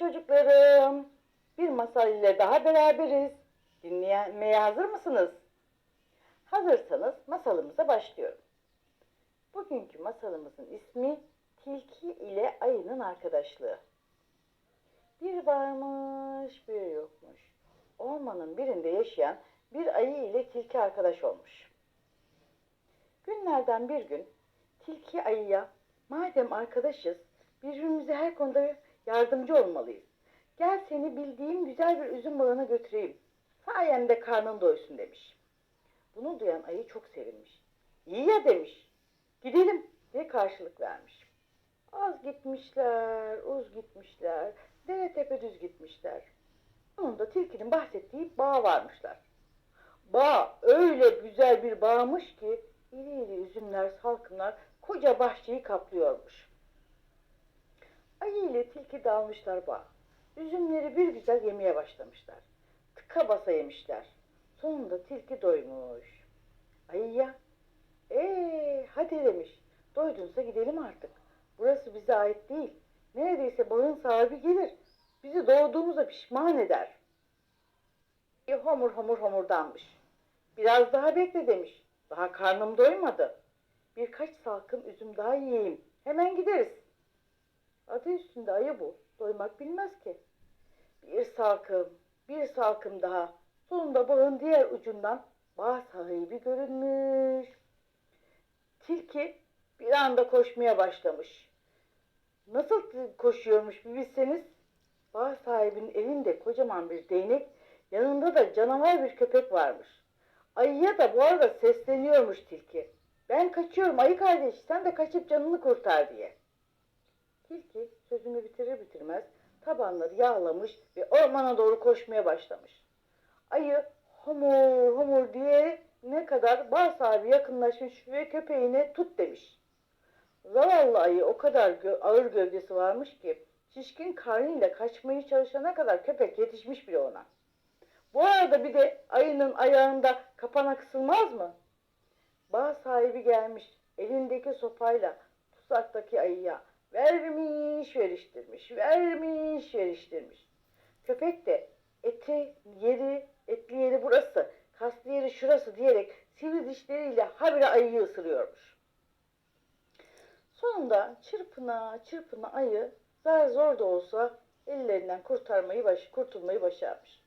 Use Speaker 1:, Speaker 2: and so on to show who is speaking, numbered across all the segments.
Speaker 1: çocuklarım. Bir masal ile daha beraberiz. Dinlemeye hazır mısınız? Hazırsanız masalımıza başlıyorum. Bugünkü masalımızın ismi Tilki ile Ayının Arkadaşlığı. Bir varmış, bir yokmuş. Ormanın birinde yaşayan bir ayı ile tilki arkadaş olmuş. Günlerden bir gün tilki ayıya madem arkadaşız birbirimize her konuda yardımcı olmalıyız. Gel seni bildiğim güzel bir üzüm bağına götüreyim. Sayende karnın doysun demiş. Bunu duyan ayı çok sevinmiş. İyi ya demiş. Gidelim diye karşılık vermiş. Az gitmişler, uz gitmişler, dere tepe düz gitmişler. Sonunda tilkinin bahsettiği bağ varmışlar. Bağ öyle güzel bir bağmış ki iri iri üzümler, salkımlar koca bahçeyi kaplıyormuş. İle tilki dalmışlar bağ. Üzümleri bir güzel yemeye başlamışlar. Tıka basa yemişler. Sonunda tilki doymuş. Ayıya, ee hadi demiş. Doydunsa gidelim artık. Burası bize ait değil. Neredeyse bağın sahibi gelir. Bizi doğduğumuza pişman eder. E, homur homur homurdanmış. Biraz daha bekle demiş. Daha karnım doymadı. Birkaç salkım üzüm daha yiyeyim. Hemen gideriz. Adı üstünde ayı bu. Doymak bilmez ki. Bir salkım, bir salkım daha. Sonunda bağın diğer ucundan bağ sahibi görünmüş. Tilki bir anda koşmaya başlamış. Nasıl koşuyormuş bir bilseniz. Bağ sahibinin elinde kocaman bir değnek, yanında da canavar bir köpek varmış. Ayıya da bu arada sesleniyormuş tilki. Ben kaçıyorum ayı kardeş sen de kaçıp canını kurtar diye. Sözünü bitirir bitirmez tabanları yağlamış ve ormana doğru koşmaya başlamış. Ayı homur homur diye ne kadar bağ sahibi yakınlaşmış ve köpeğine tut demiş. Zavallı ayı o kadar gö- ağır gövdesi varmış ki şişkin karnıyla kaçmaya çalışana kadar köpek yetişmiş bile ona. Bu arada bir de ayının ayağında kapana kısılmaz mı? Bağ sahibi gelmiş elindeki sopayla tuzaktaki ayıya vermiş veriştirmiş, vermiş veriştirmiş. Köpek de eti yeri, etli yeri burası, kaslı yeri şurası diyerek sivri dişleriyle habire ayıyı ısırıyormuş. Sonunda çırpına çırpına ayı zar zor da olsa ellerinden kurtarmayı baş, kurtulmayı başarmış.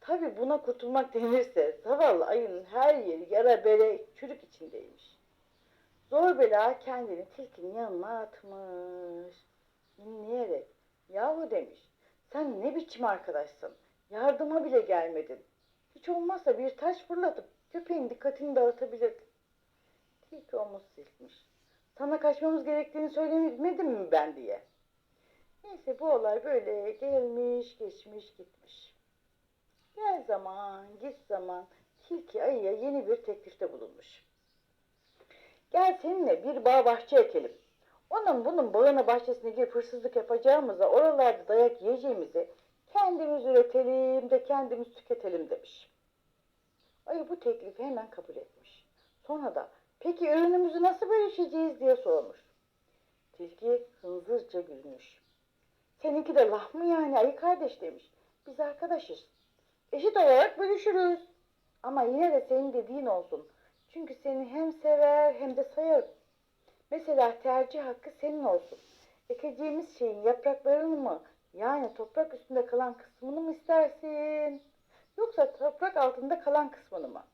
Speaker 1: Tabi buna kurtulmak denirse zavallı ayının her yeri yara bere çürük içindeymiş. Zor bela kendini tilkinin yanına atmış. İnleyerek yahu demiş sen ne biçim arkadaşsın yardıma bile gelmedin. Hiç olmazsa bir taş fırlatıp köpeğin dikkatini dağıtabilirdin. Tilki omuz silkmiş. Sana kaçmamız gerektiğini söylemedim mi ben diye. Neyse bu olay böyle gelmiş geçmiş gitmiş. Gel zaman git zaman tilki ayıya yeni bir teklifte bulunmuş. Gel seninle bir bağ bahçe ekelim. Onun bunun bağına bahçesine girip hırsızlık yapacağımıza oralarda dayak yiyeceğimizi kendimiz üretelim de kendimiz tüketelim demiş. Ayı bu teklifi hemen kabul etmiş. Sonra da peki ürünümüzü nasıl bölüşeceğiz diye sormuş. Tilki hınzırca gülmüş. Seninki de laf mı yani ayı kardeş demiş. Biz arkadaşız. Eşit olarak bölüşürüz. Ama yine de senin dediğin olsun. Çünkü seni hem sever hem de sayarım. Mesela tercih hakkı senin olsun. Ekeceğimiz şeyin yapraklarını mı yani toprak üstünde kalan kısmını mı istersin? Yoksa toprak altında kalan kısmını mı?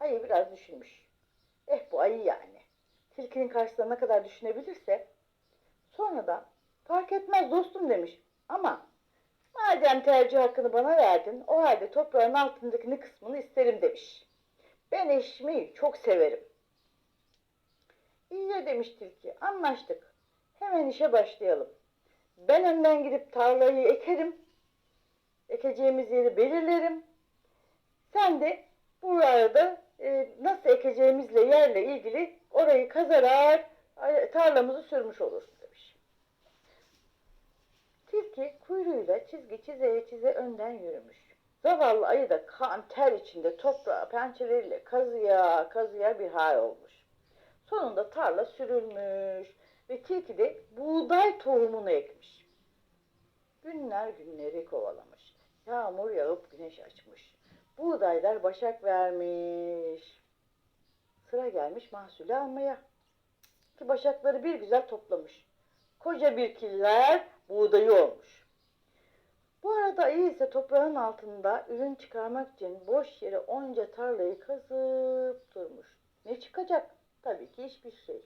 Speaker 1: Ayı biraz düşünmüş. Eh bu ayı yani. Tilkinin karşısında ne kadar düşünebilirse. Sonra da fark etmez dostum demiş. Ama madem tercih hakkını bana verdin o halde toprağın altındaki kısmını isterim demiş. Ben eşimi çok severim. İyi ya demiş tilki anlaştık. Hemen işe başlayalım. Ben önden gidip tarlayı ekerim. Ekeceğimiz yeri belirlerim. Sen de bu arada e, nasıl ekeceğimizle yerle ilgili orayı kazarak tarlamızı sürmüş olursun demiş. Tilki kuyruğuyla çizgi çize çize önden yürümüş. Zavallı ayı da kan ter içinde toprağı pençeleriyle kazıya kazıya bir hal olmuş. Sonunda tarla sürülmüş ve tilki de buğday tohumunu ekmiş. Günler günleri kovalamış. Yağmur yağıp güneş açmış. Buğdaylar başak vermiş. Sıra gelmiş mahsulü almaya. Ki başakları bir güzel toplamış. Koca bir killer buğdayı olmuş. Bu arada ayı ise toprağın altında ürün çıkarmak için boş yere onca tarlayı kazıp durmuş. Ne çıkacak? Tabii ki hiçbir şey.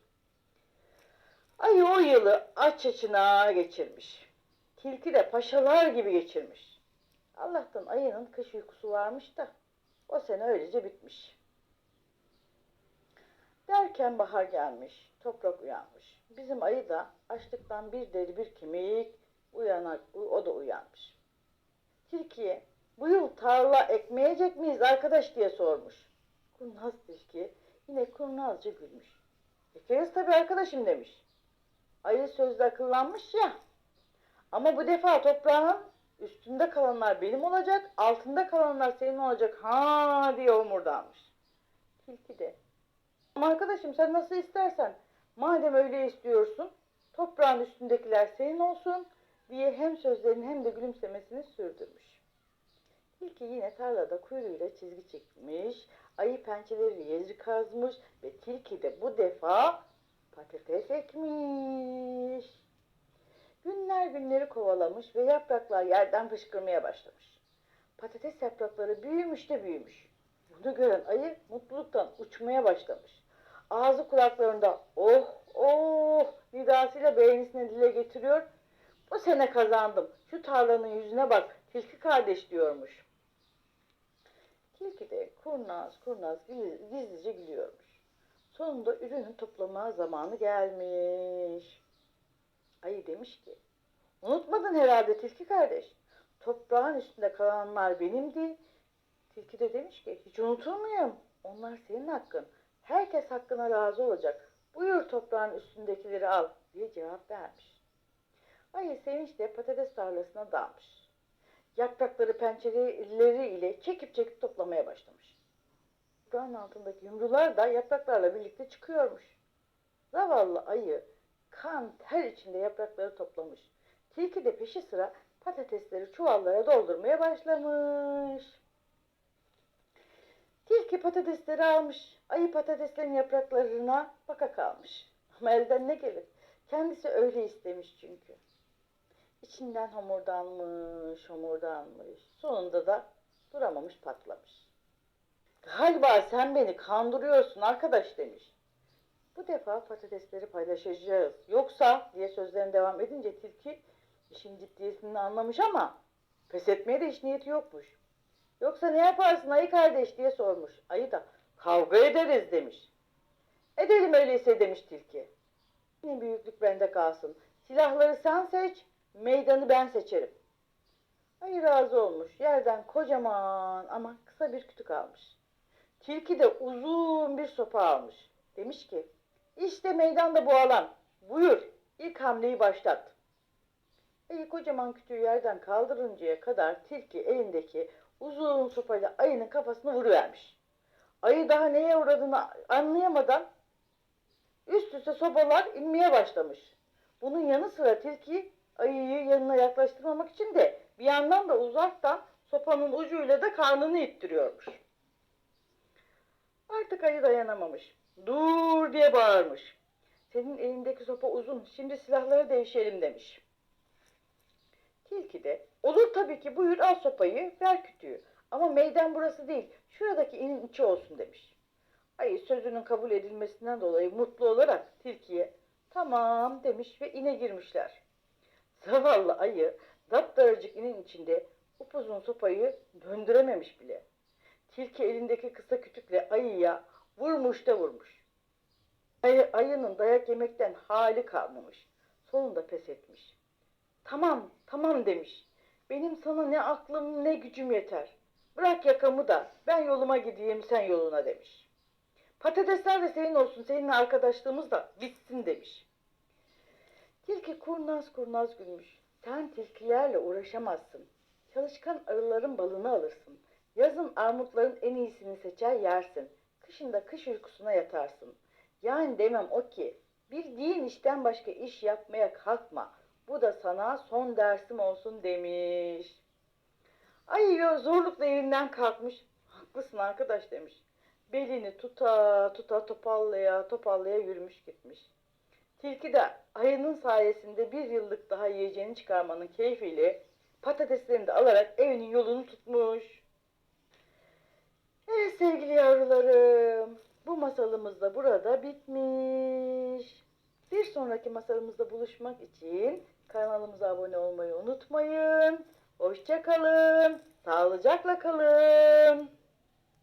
Speaker 1: Ayı o yılı aç açına geçirmiş. Tilki de paşalar gibi geçirmiş. Allah'tan ayının kış uykusu varmış da o sene öylece bitmiş. Derken bahar gelmiş, toprak uyanmış. Bizim ayı da açlıktan bir deri bir kemik uyanak, o da uyanmış. Tilkiye bu yıl tarla ekmeyecek miyiz arkadaş diye sormuş. Kurnaz tilki yine kurnazca gülmüş. Ekeriz tabii arkadaşım demiş. Ayı sözde akıllanmış ya. Ama bu defa toprağın üstünde kalanlar benim olacak, altında kalanlar senin olacak ha diye omurdanmış. Tilki de. Ama arkadaşım sen nasıl istersen, madem öyle istiyorsun, toprağın üstündekiler senin olsun diye hem sözlerini hem de gülümsemesini sürdürmüş. Tilki yine tarlada kuyruğuyla çizgi çekmiş, ayı pençeleriyle yeri kazmış ve tilki de bu defa patates ekmiş. Günler günleri kovalamış ve yapraklar yerden fışkırmaya başlamış. Patates yaprakları büyümüş de büyümüş. Bunu gören ayı mutluluktan uçmaya başlamış. Ağzı kulaklarında oh oh nidasıyla beğenisini dile getiriyor. Bu sene kazandım. Şu tarlanın yüzüne bak. Tilki kardeş diyormuş. Tilki de kurnaz kurnaz giz- gizlice gülüyormuş. Sonunda ürünün toplama zamanı gelmiş. Ayı demiş ki, unutmadın herhalde tilki kardeş. Toprağın üstünde kalanlar benimdi. Tilki de demiş ki, hiç unutur muyum? Onlar senin hakkın. Herkes hakkına razı olacak. Buyur toprağın üstündekileri al diye cevap vermiş. Ayı sevinçle patates tarlasına dalmış. Yaprakları pençeleri ile çekip çekip toplamaya başlamış. Toprağın altındaki yumrular da yapraklarla birlikte çıkıyormuş. Zavallı ayı kan ter içinde yaprakları toplamış. Tilki de peşi sıra patatesleri çuvallara doldurmaya başlamış. Tilki patatesleri almış. Ayı patateslerin yapraklarına baka kalmış. Ama elden ne gelir? Kendisi öyle istemiş çünkü. İçinden homurdanmış, homurdanmış. Sonunda da duramamış patlamış. Galiba sen beni kandırıyorsun arkadaş demiş. Bu defa patatesleri paylaşacağız. Yoksa diye sözlerine devam edince tilki işin ciddiyetini anlamış ama pes etmeye de hiç niyeti yokmuş. Yoksa ne yaparsın ayı kardeş diye sormuş. Ayı da kavga ederiz demiş. Edelim öyleyse demiş tilki. Yine büyüklük bende kalsın. Silahları sen seç, meydanı ben seçerim. Ayı razı olmuş. Yerden kocaman ama kısa bir kütük almış. Tilki de uzun bir sopa almış. Demiş ki, işte meydanda bu alan. Buyur, ilk hamleyi başlat. Ayı kocaman kütüğü yerden kaldırıncaya kadar tilki elindeki uzun sopayla ayının kafasını vuruvermiş. Ayı daha neye uğradığını anlayamadan üst üste sopalar inmeye başlamış. Bunun yanı sıra tilki ayıyı yanına yaklaştırmamak için de bir yandan da uzaktan sopanın ucuyla da karnını ittiriyormuş. Artık ayı dayanamamış. Dur diye bağırmış. Senin elindeki sopa uzun. Şimdi silahları değişelim demiş. Tilki de olur tabii ki buyur al sopayı ver kütüğü. Ama meydan burası değil. Şuradaki inin içi olsun demiş. Ayı sözünün kabul edilmesinden dolayı mutlu olarak tilkiye tamam demiş ve ine girmişler. Zavallı ayı daptaracık inin içinde upuzun sopayı döndürememiş bile. Tilki elindeki kısa kütükle ayıya vurmuş da vurmuş. Ayı, ayının dayak yemekten hali kalmamış. Sonunda pes etmiş. Tamam, tamam demiş. Benim sana ne aklım ne gücüm yeter. Bırak yakamı da ben yoluma gideyim sen yoluna demiş. Patatesler de senin olsun seninle arkadaşlığımız da bitsin demiş. Tilki kurnaz kurnaz gülmüş. Sen tilkilerle uğraşamazsın. Çalışkan arıların balını alırsın. Yazın armutların en iyisini seçer yersin. Kışında kış uykusuna yatarsın. Yani demem o ki bildiğin işten başka iş yapmaya kalkma. Bu da sana son dersim olsun demiş. Ayı zorlukla yerinden kalkmış. Haklısın arkadaş demiş. Belini tuta tuta topallaya topallaya yürümüş gitmiş. Tilki de ayının sayesinde bir yıllık daha yiyeceğini çıkarmanın keyfiyle patateslerini de alarak evinin yolunu tutmuş. Evet sevgili yavrularım, bu masalımız da burada bitmiş. Bir sonraki masalımızda buluşmak için kanalımıza abone olmayı unutmayın. Hoşça kalın, sağlıcakla kalın.